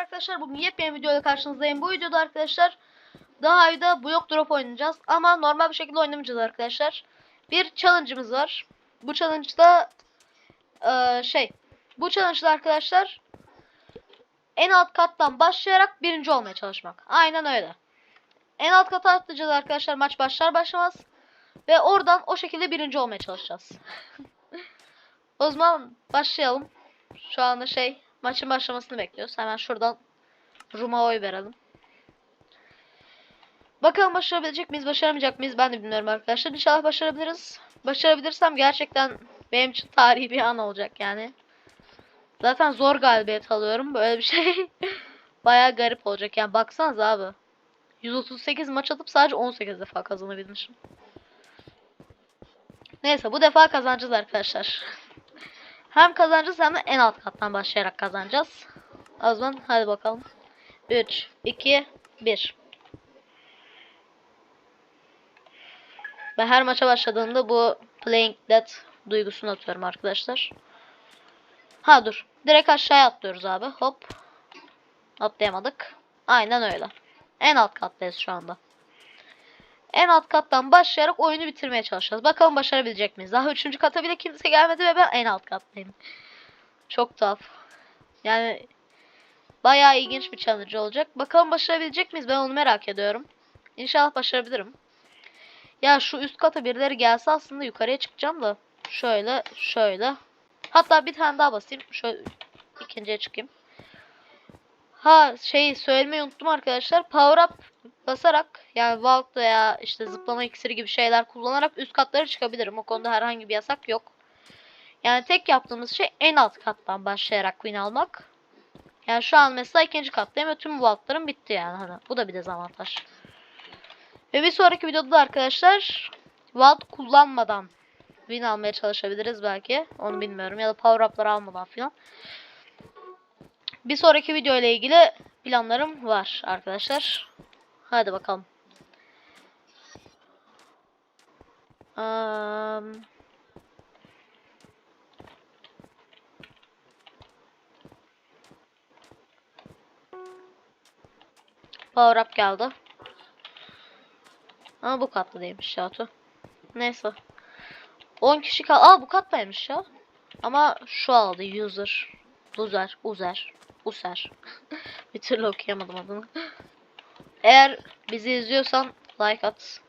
arkadaşlar. Bugün yepyeni videoyla karşınızdayım. Bu videoda arkadaşlar daha ayda blok drop oynayacağız. Ama normal bir şekilde oynamayacağız arkadaşlar. Bir challenge'ımız var. Bu challenge'da eee, şey bu challenge'da arkadaşlar en alt kattan başlayarak birinci olmaya çalışmak. Aynen öyle. En alt kata atlayacağız arkadaşlar maç başlar başlamaz. Ve oradan o şekilde birinci olmaya çalışacağız. o zaman başlayalım. Şu anda şey maçın başlamasını bekliyoruz. Hemen şuradan Rum'a oy verelim. Bakalım başarabilecek miyiz, başaramayacak mıyız ben de bilmiyorum arkadaşlar. İnşallah başarabiliriz. Başarabilirsem gerçekten benim için tarihi bir an olacak yani. Zaten zor galibiyet alıyorum. Böyle bir şey bayağı garip olacak. Yani baksanıza abi. 138 maç atıp sadece 18 defa kazanabilmişim. Neyse bu defa kazanacağız arkadaşlar. Hem kazanacağız hem de en alt kattan başlayarak kazanacağız. O zaman hadi bakalım. 3, 2, 1. Ve her maça başladığımda bu playing dead duygusunu atıyorum arkadaşlar. Ha dur. Direkt aşağıya atlıyoruz abi. Hop. Atlayamadık. Aynen öyle. En alt kattayız şu anda. En alt kattan başlayarak oyunu bitirmeye çalışacağız. Bakalım başarabilecek miyiz? Daha üçüncü kata bile kimse gelmedi ve ben en alt kattayım. Çok tuhaf. Yani bayağı ilginç bir challenge olacak. Bakalım başarabilecek miyiz? Ben onu merak ediyorum. İnşallah başarabilirim. Ya şu üst kata birileri gelse aslında yukarıya çıkacağım da. Şöyle, şöyle. Hatta bir tane daha basayım. Şöyle ikinciye çıkayım. Ha şey söylemeyi unuttum arkadaşlar. Power up basarak yani vault veya işte zıplama iksiri gibi şeyler kullanarak üst katlara çıkabilirim. O konuda herhangi bir yasak yok. Yani tek yaptığımız şey en alt kattan başlayarak win almak. Yani şu an mesela ikinci kattayım ve tüm vaultlarım bitti yani. Hani bu da bir dezavantaj. Ve bir sonraki videoda da arkadaşlar vault kullanmadan win almaya çalışabiliriz belki. Onu bilmiyorum. Ya da power up'ları almadan filan. Bir sonraki video ile ilgili planlarım var arkadaşlar. Hadi bakalım. Um, Power up geldi. Ama bu katlı değilmiş Şatu. Neyse. 10 kişi kal. Aa bu kattaymış ya. Ama şu aldı user. Uzer. Uzer. User. bir türlü okuyamadım adını. Eğer bizi izliyorsan like at.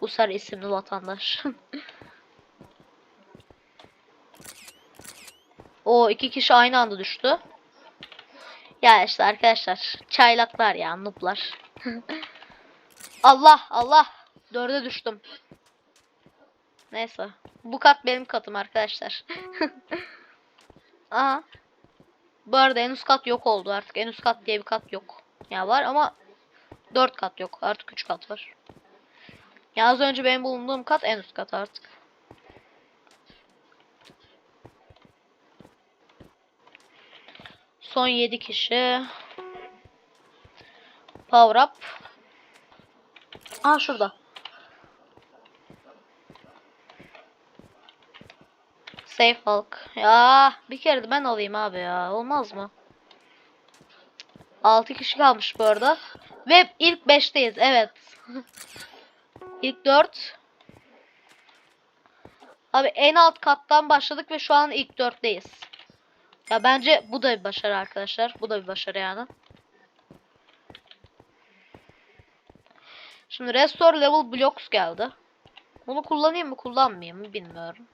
User isimli vatandaş. o iki kişi aynı anda düştü. Ya işte arkadaşlar çaylaklar ya nooblar. Allah Allah dörde düştüm. Neyse bu kat benim katım arkadaşlar. Aha. Bu arada en üst kat yok oldu artık en üst kat diye bir kat yok. Ya var ama 4 kat yok artık 3 kat var. Ya az önce benim bulunduğum kat en üst kat artık. Son 7 kişi. Power up. Aa şurada. Safe Hulk. Ya bir kere de ben alayım abi ya. Olmaz mı? 6 kişi kalmış bu arada. Ve ilk 5'teyiz. Evet. ilk 4. Abi en alt kattan başladık ve şu an ilk 4'teyiz. Ya bence bu da bir başarı arkadaşlar. Bu da bir başarı yani. Şimdi restore level blocks geldi. Bunu kullanayım mı kullanmayayım mı bilmiyorum.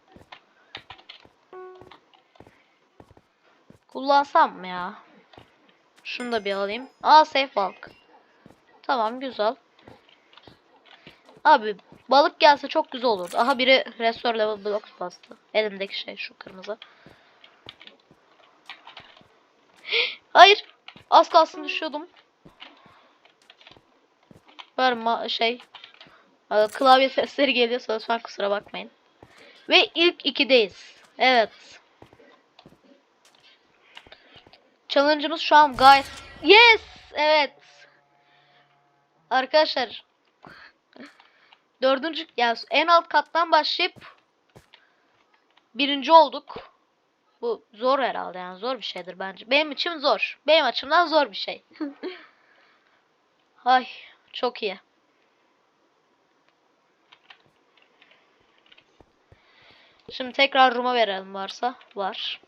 Kullansam mı ya? Şunu da bir alayım. Aa safe bulk. Tamam güzel. Abi balık gelse çok güzel olurdu. Aha biri restore level blocks bastı. Elimdeki şey şu kırmızı. Hayır. Az kalsın düşüyordum. Var ma şey. e, Klavye sesleri geliyorsa lütfen kusura bakmayın. Ve ilk ikideyiz. Evet. Challenge'ımız şu an gayet... Yes! Evet. Arkadaşlar. Dördüncü yani en alt kattan başlayıp birinci olduk. Bu zor herhalde yani zor bir şeydir bence. Benim için zor. Benim açımdan zor bir şey. Ay çok iyi. Şimdi tekrar Rum'a verelim varsa. Var.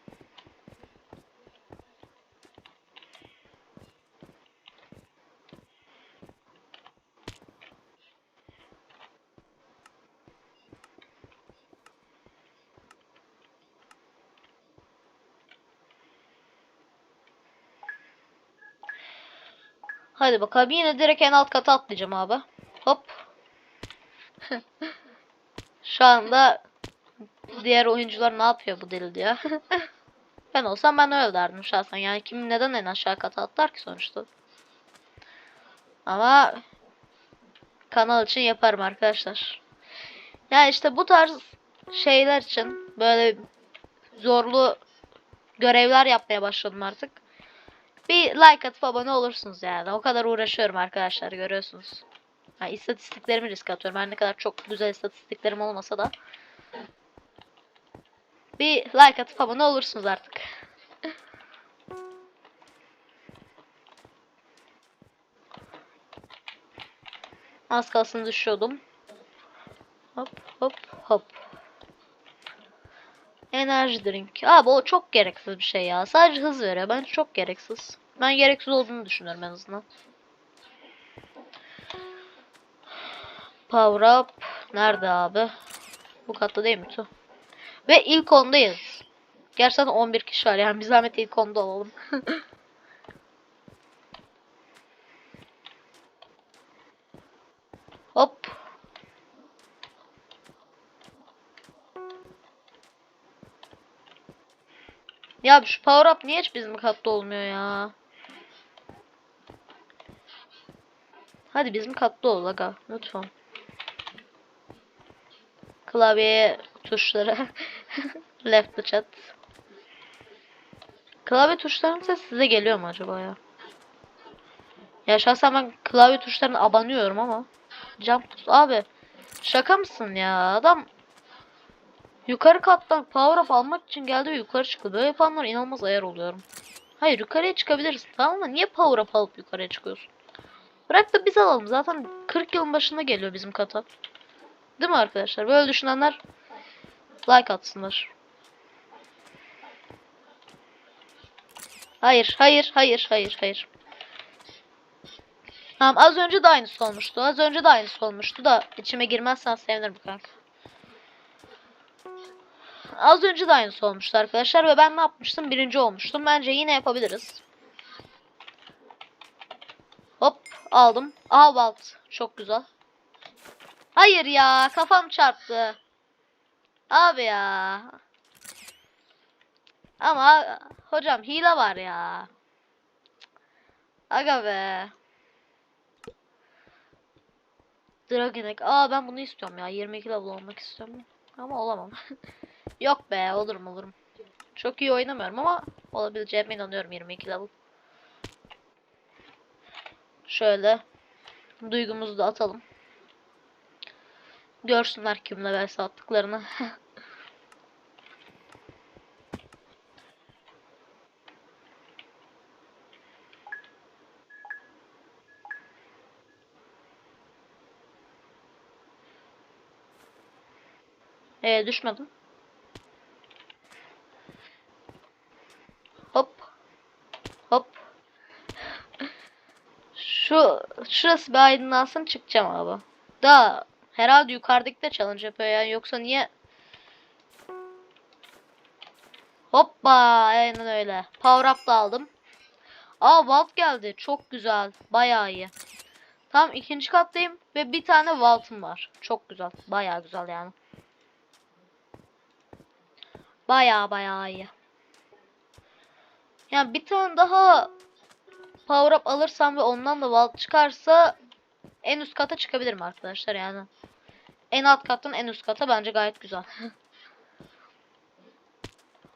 Hadi bakalım yine direkt en alt kata atlayacağım abi. Hop. Şu anda diğer oyuncular ne yapıyor bu deli diyor. ben olsam ben öyle derdim şahsen. Yani kim neden en aşağı kata atlar ki sonuçta. Ama kanal için yaparım arkadaşlar. Yani işte bu tarz şeyler için böyle zorlu görevler yapmaya başladım artık. Bir like atıp abone olursunuz yani. O kadar uğraşıyorum arkadaşlar görüyorsunuz. Ha, istatistiklerimi risk atıyorum. Her ne kadar çok güzel istatistiklerim olmasa da. Bir like atıp abone olursunuz artık. Az kalsın düşüyordum. Hop hop hop. Enerji drink. Abi o çok gereksiz bir şey ya. Sadece hız veriyor. Bence çok gereksiz. Ben gereksiz olduğunu düşünüyorum en azından. Power up. Nerede abi? Bu katta değil mi tu? Ve ilk ondayız. Gerçekten 11 kişi var yani bir zahmet ilk onda olalım. Hop. Ya şu power up niye hiç bizim katta olmuyor ya? Hadi bizim katta ol aga lütfen. Klavye tuşları left chat. Klavye tuşlarının sesi size geliyor mu acaba ya? Ya şahsen ben klavye tuşlarına abanıyorum ama. Jump abi. Şaka mısın ya? Adam yukarı kattan power up almak için geldi ve yukarı çıktı. Böyle yapanlar inanılmaz ayar oluyorum. Hayır yukarıya çıkabilirsin tamam mı? Niye power up alıp yukarıya çıkıyorsun? Bırak da biz alalım. Zaten 40 yılın başında geliyor bizim kata. Değil mi arkadaşlar? Böyle düşünenler like atsınlar. Hayır, hayır, hayır, hayır, hayır. Tamam az önce de aynısı olmuştu. Az önce de aynısı olmuştu da içime girmezsen sevinirim kanka. Az önce de aynısı olmuştu arkadaşlar ve ben ne yapmıştım? Birinci olmuştum. Bence yine yapabiliriz. Hop aldım. Aha balt. Çok güzel. Hayır ya kafam çarptı. Abi ya. Ama hocam hile var ya. Aga be. Dragon Egg. Aa ben bunu istiyorum ya. 22 level olmak istiyorum. Ama olamam. Yok be olurum olurum. Çok iyi oynamıyorum ama olabileceğime inanıyorum 22 level. Şöyle duygumuzu da atalım. Görsünler kimle vs attıklarını. Ee, düşmedim. Hop. Hop. Şu şurası bir aydınlansın çıkacağım abi. Daha herhalde yukarıdaki de challenge yapıyor yani yoksa niye Hoppa aynen öyle. Power up da aldım. Aa vault geldi. Çok güzel. Bayağı iyi. Tam ikinci kattayım ve bir tane vault'um var. Çok güzel. Bayağı güzel yani. Bayağı bayağı iyi. Yani bir tane daha power up alırsam ve ondan da vault çıkarsa en üst kata çıkabilirim arkadaşlar yani. En alt kattan en üst kata bence gayet güzel.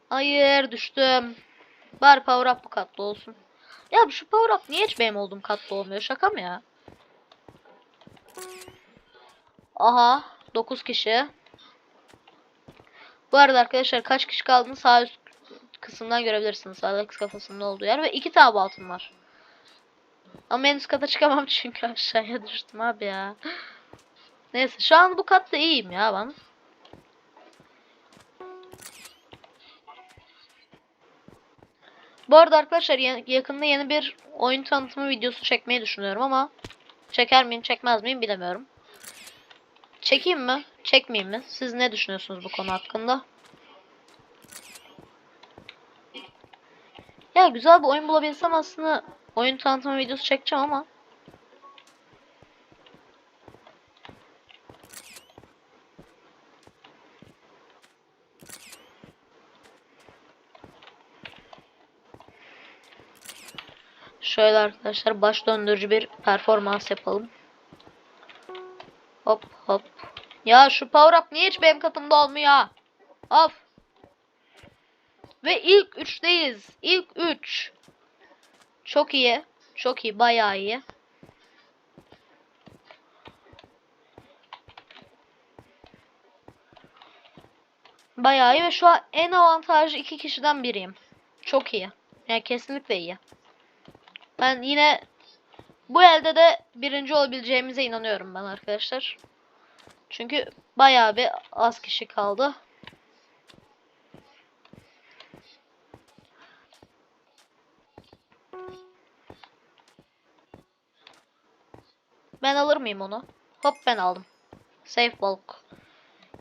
Hayır düştüm. Bari power up bu katta olsun. Ya şu power up niye hiç benim olduğum katta olmuyor? Şaka mı ya? Aha 9 kişi. Bu arada arkadaşlar kaç kişi kaldığını sağ üst kısımdan görebilirsiniz. Alex kafasının olduğu yer. Ve iki tane altın var. Ama en üst kata çıkamam çünkü aşağıya düştüm abi ya. Neyse şu an bu katta iyiyim ya ben. Bu arada arkadaşlar ya- yakında yeni bir oyun tanıtımı videosu çekmeyi düşünüyorum ama çeker miyim çekmez miyim bilemiyorum. Çekeyim mi? Çekmeyeyim mi? Siz ne düşünüyorsunuz bu konu hakkında? Ya güzel bir oyun bulabilsem aslında oyun tanıtımı videosu çekeceğim ama Şöyle arkadaşlar baş döndürücü bir performans yapalım. Hop hop. Ya şu power up niye hiç benim katımda olmuyor? Of. Ve ilk üçteyiz. İlk üç. Çok iyi. Çok iyi. Bayağı iyi. Bayağı iyi ve şu an en avantajlı iki kişiden biriyim. Çok iyi. Yani kesinlikle iyi. Ben yine bu elde de birinci olabileceğimize inanıyorum ben arkadaşlar. Çünkü bayağı bir az kişi kaldı. Ben alır mıyım onu? Hop ben aldım. Safe bulk.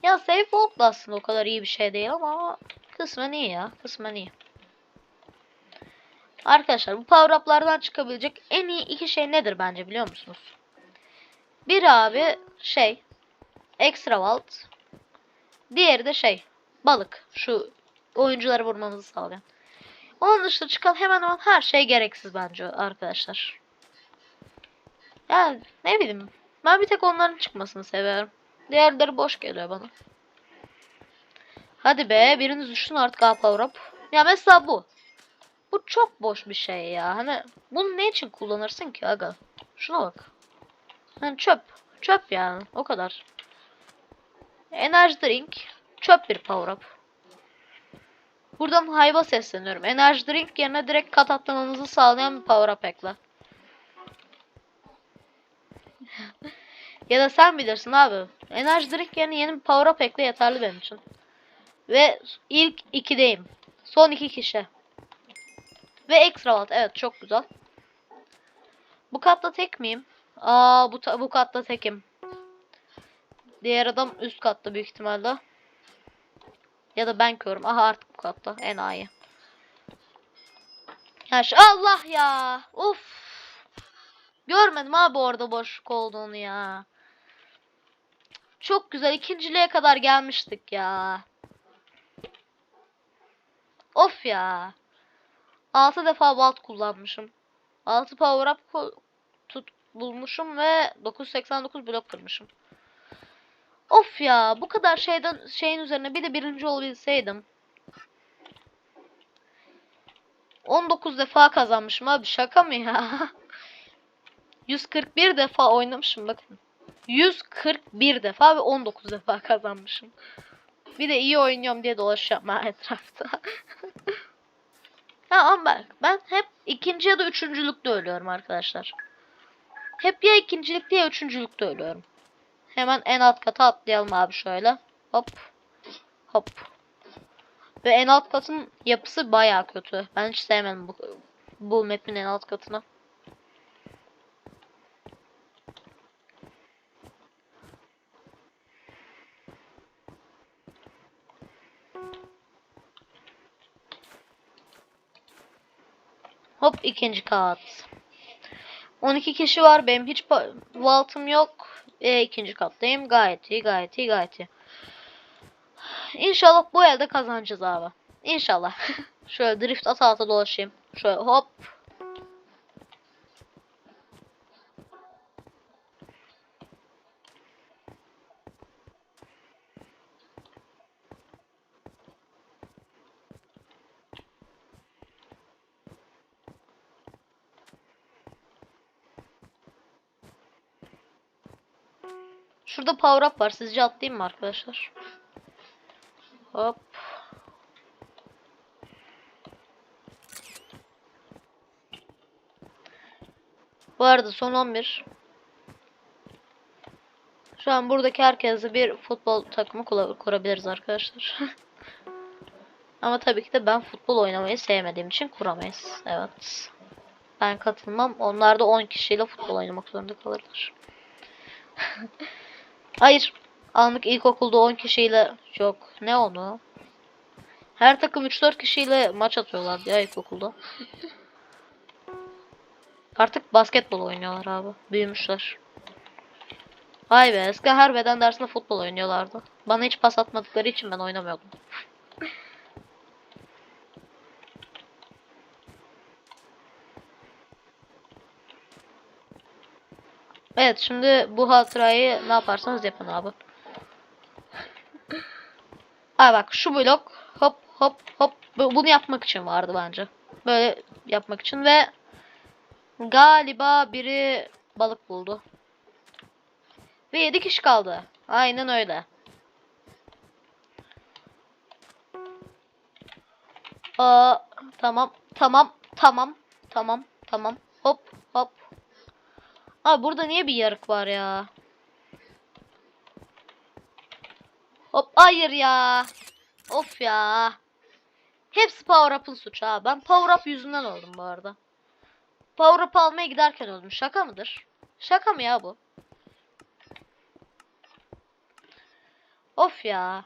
Ya safe bulk da aslında o kadar iyi bir şey değil ama kısmen iyi ya. Kısmen iyi. Arkadaşlar bu power up'lardan çıkabilecek en iyi iki şey nedir bence biliyor musunuz? Bir abi şey extra vault. Diğeri de şey balık. Şu oyuncuları vurmamızı sağlayan. Onun dışında çıkan hemen hemen her şey gereksiz bence arkadaşlar. Yani ne bileyim. Ben bir tek onların çıkmasını seviyorum. Diğerleri boş geliyor bana. Hadi be biriniz düşsün artık ha power up. Ya mesela bu. Bu çok boş bir şey ya. Hani bunu ne için kullanırsın ki aga? Şuna bak. Hani çöp. Çöp yani. O kadar. Enerji drink. Çöp bir power up. Buradan hayva sesleniyorum. Enerji drink yerine direkt kat atlamanızı sağlayan bir power up ekle. Ya da sen bilirsin abi. Enerji drink yerine yeni bir power up ekle yeterli benim için. Ve ilk ikideyim. Son iki kişi. Ve ekstra vault. Evet çok güzel. Bu katta tek miyim? Aa bu, bu katta tekim. Diğer adam üst katta büyük ihtimalle. Ya da ben körüm. Aha artık bu katta. Enayi. Ya şu Allah ya. Uf. Görmedim abi orada boşluk olduğunu ya. Çok güzel. ikinciliğe kadar gelmiştik ya. Of ya. 6 defa balt kullanmışım. 6 power up tut bulmuşum ve 989 blok kırmışım. Of ya bu kadar şeyden şeyin üzerine bir de birinci olabilseydim. 19 defa kazanmışım abi şaka mı ya? 141 defa oynamışım bakın. 141 defa ve 19 defa kazanmışım. Bir de iyi oynuyorum diye dolaşıyorum ha etrafta. Ha ama bak ben hep ikinci ya da üçüncülükte ölüyorum arkadaşlar. Hep ya ikincilikte ya üçüncülükte ölüyorum. Hemen en alt kata atlayalım abi şöyle. Hop. Hop. Ve en alt katın yapısı baya kötü. Ben hiç sevmedim bu, bu map'in en alt katını. Hop ikinci kat. 12 kişi var. Benim hiç vault'ım yok. E, ikinci kattayım. Gayet iyi, gayet iyi, gayet iyi. İnşallah bu elde kazanacağız abi. İnşallah. Şöyle drift ata ata dolaşayım. Şöyle hop. Şurada power up var. Sizce atlayayım mı arkadaşlar? Hop. Bu arada son 11. Şu an buradaki herkese bir futbol takımı kurabiliriz arkadaşlar. Ama tabii ki de ben futbol oynamayı sevmediğim için kuramayız. Evet. Ben katılmam. Onlar da 10 kişiyle futbol oynamak zorunda kalırlar. Hayır. Anlık ilkokulda 10 kişiyle yok. Ne onu? Her takım 3-4 kişiyle maç atıyorlardı ya ilkokulda. Artık basketbol oynuyorlar abi. Büyümüşler. Vay be eski her beden dersinde futbol oynuyorlardı. Bana hiç pas atmadıkları için ben oynamıyordum. Evet şimdi bu hatırayı ne yaparsanız yapın abi. Ay bak şu blok hop hop hop Bu- bunu yapmak için vardı bence. Böyle yapmak için ve galiba biri balık buldu. Ve 7 kişi kaldı. Aynen öyle. Aa, tamam tamam tamam tamam tamam hop hop. Abi burada niye bir yarık var ya? Hop hayır ya. Of ya. Hepsi Power Up'ın suçu ha. Ben Power Up yüzünden öldüm bu arada. Power Up almaya giderken öldüm. Şaka mıdır? Şaka mı ya bu? Of ya.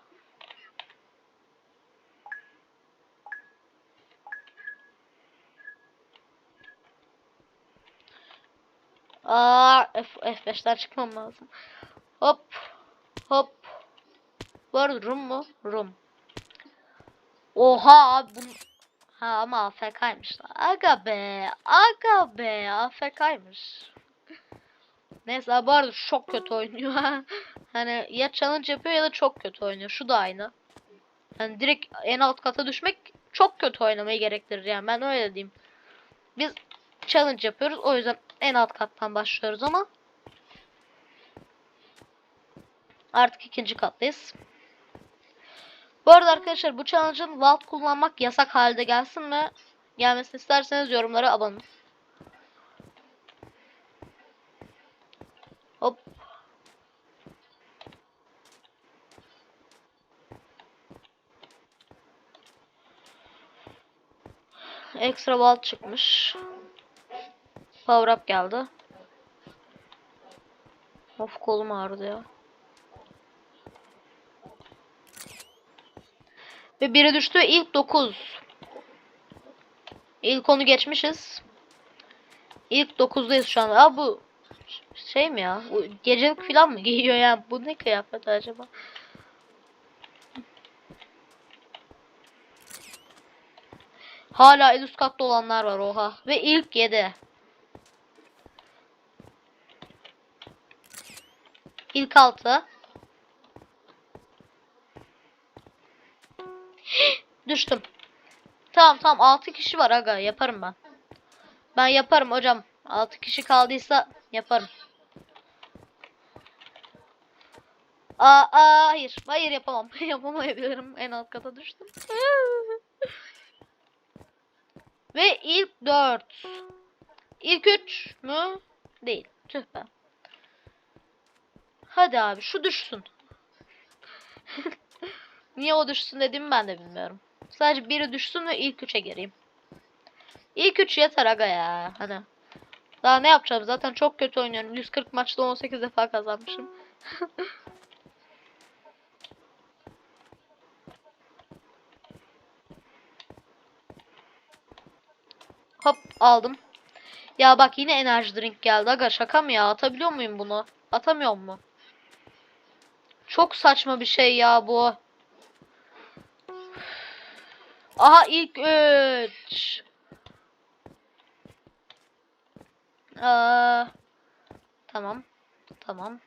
Aa, F F5'ten çıkmam lazım. Hop. Hop. Arada Rum mu? Rum. Oha abi bunu... Ha ama AFK'ymış. Aga be. Aga be. AFK'ymış. Neyse bu arada çok kötü oynuyor. hani ya challenge yapıyor ya da çok kötü oynuyor. Şu da aynı. Yani direkt en alt kata düşmek çok kötü oynamayı gerektirir yani ben öyle diyeyim. Biz challenge yapıyoruz o yüzden en alt kattan başlıyoruz ama artık ikinci kattayız. Bu arada arkadaşlar bu challenge'ın vault kullanmak yasak halde gelsin mi? Gelmesini isterseniz yorumlara abone. Hop. Ekstra vault çıkmış. Power up geldi. Of kolum ağrıdı ya. Ve biri düştü. İlk 9. İlk onu geçmişiz. İlk 9'dayız şu anda. Aa bu şey mi ya? Bu gecelik falan mı giyiyor ya? Bu ne kıyafet acaba? Hala en üst katta olanlar var oha. Ve ilk 7. İlk 6. Düştüm. Tamam tamam 6 kişi var aga yaparım ben. Ben yaparım hocam. 6 kişi kaldıysa yaparım. Aa, aa hayır. Hayır yapamam. Yapamayabilirim. En alt kata düştüm. Ve ilk 4. İlk 3 mü? Değil. Tüh be. Hadi abi şu düşsün. Niye o düşsün dediğimi ben de bilmiyorum. Sadece biri düşsün ve ilk 3'e gireyim. İlk 3 yeter aga ya. Hadi. Daha ne yapacağım? Zaten çok kötü oynuyorum. 140 maçta 18 defa kazanmışım. Hop aldım. Ya bak yine enerji drink geldi. Aga şaka mı ya? Atabiliyor muyum bunu? Atamıyor mu? Çok saçma bir şey ya bu. Aha ilk 3. Aa, tamam. Tamam.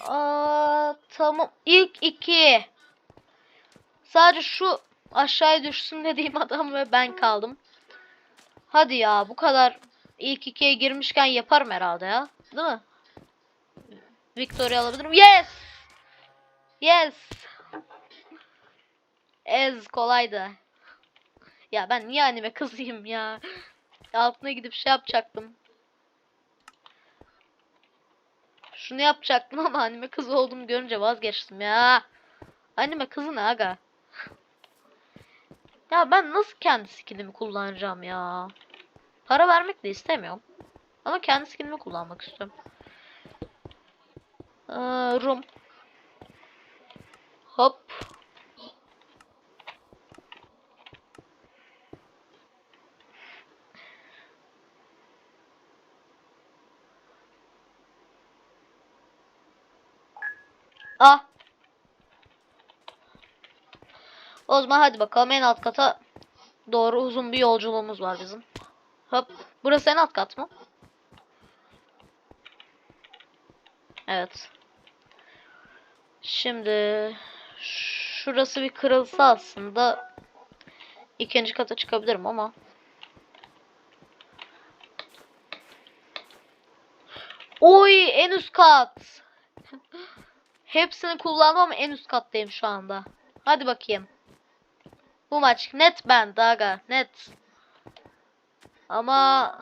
Aa, tamam. İlk 2. Sadece şu aşağıya düşsün dediğim adam ve ben kaldım. Hadi ya bu kadar ilk ikiye girmişken yaparım herhalde ya. Değil mi? Victoria alabilirim. Yes! Yes! Ez kolaydı. Ya ben niye anime kızıyım ya? altına gidip şey yapacaktım. Şunu yapacaktım ama anime kızı olduğumu görünce vazgeçtim ya. Anime kızı ne aga? Ya ben nasıl kendi skillimi kullanacağım ya? Para vermek de istemiyorum. Ama kendi skillimi kullanmak istiyorum. Ee, Rum. Hop. Ah. O zaman hadi bakalım en alt kata doğru uzun bir yolculuğumuz var bizim. Hop. Burası en alt kat mı? Evet. Şimdi şurası bir kırılsa aslında ikinci kata çıkabilirim ama Oy en üst kat. Hepsini kullandım ama en üst kattayım şu anda. Hadi bakayım. Bu maç net ben Daga net. Ama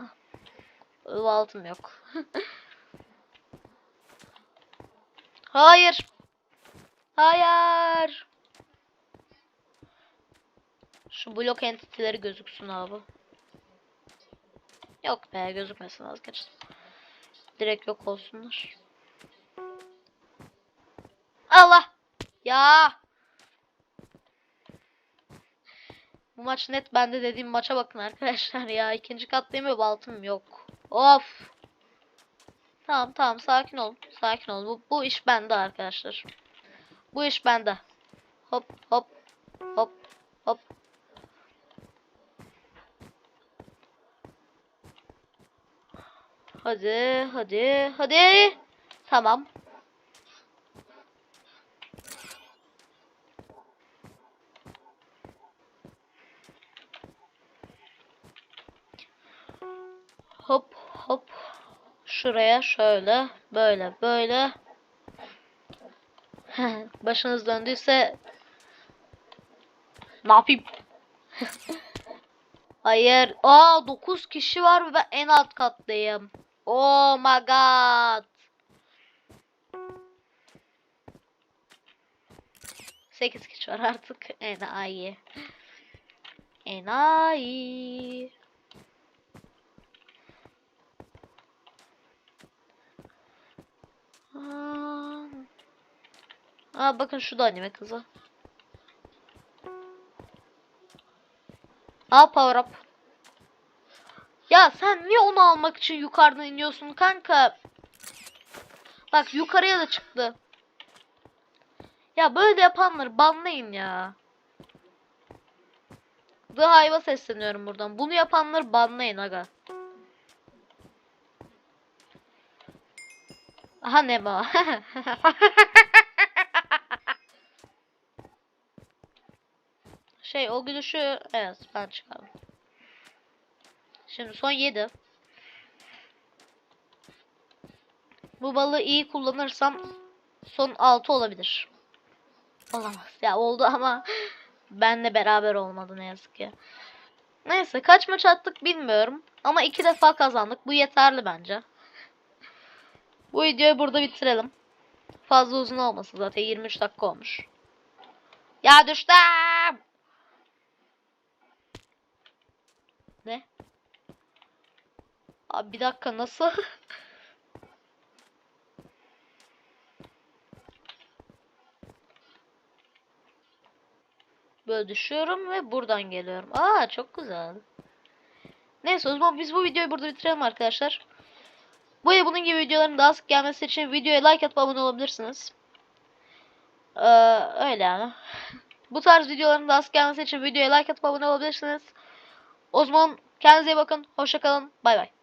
altım yok. Hayır. Hayır. Şu blok entiteleri gözüksün abi. Yok be gözükmesin az geçtim. Direkt yok olsunlar. Allah. Ya. Bu maç net bende dediğim maça bakın arkadaşlar ya. ikinci kattayım ve baltım yok. Of. Tamam tamam sakin ol. Sakin ol. Bu, bu iş bende arkadaşlar. Bu iş bende. Hop hop hop hop. Hadi hadi hadi. Tamam. Hop hop. Şuraya şöyle böyle böyle. Başınız döndüyse ne yapayım? Hayır. Aa 9 kişi var ve ben en alt kattayım. Oh my god. Sekiz kişi var artık. Enayi. Enayi. Aa, Aa bakın şu da anime kızı. Aa power up. Ya sen niye onu almak için yukarıdan iniyorsun kanka? Bak yukarıya da çıktı. Ya böyle yapanları banlayın ya. The Hive'a sesleniyorum buradan. Bunu yapanları banlayın aga. Aha Nemo. şey o gülüşü evet ben çıkardım. Şimdi son 7. Bu balığı iyi kullanırsam son 6 olabilir. Olamaz. Ya oldu ama benle beraber olmadı ne yazık ki. Neyse kaç maç attık bilmiyorum. Ama iki defa kazandık. Bu yeterli bence. Bu videoyu burada bitirelim. Fazla uzun olmasın zaten 23 dakika olmuş. Ya düştüm. Ne? Abi bir dakika nasıl? Böyle düşüyorum ve buradan geliyorum. Aa çok güzel. Neyse o zaman biz bu videoyu burada bitirelim arkadaşlar. Bu ve bunun gibi videoların daha sık gelmesi için videoya like atıp abone olabilirsiniz. Ee, öyle yani. bu tarz videoların daha sık gelmesi için videoya like atıp abone olabilirsiniz. O zaman kendinize iyi bakın. Hoşçakalın. Bay bay.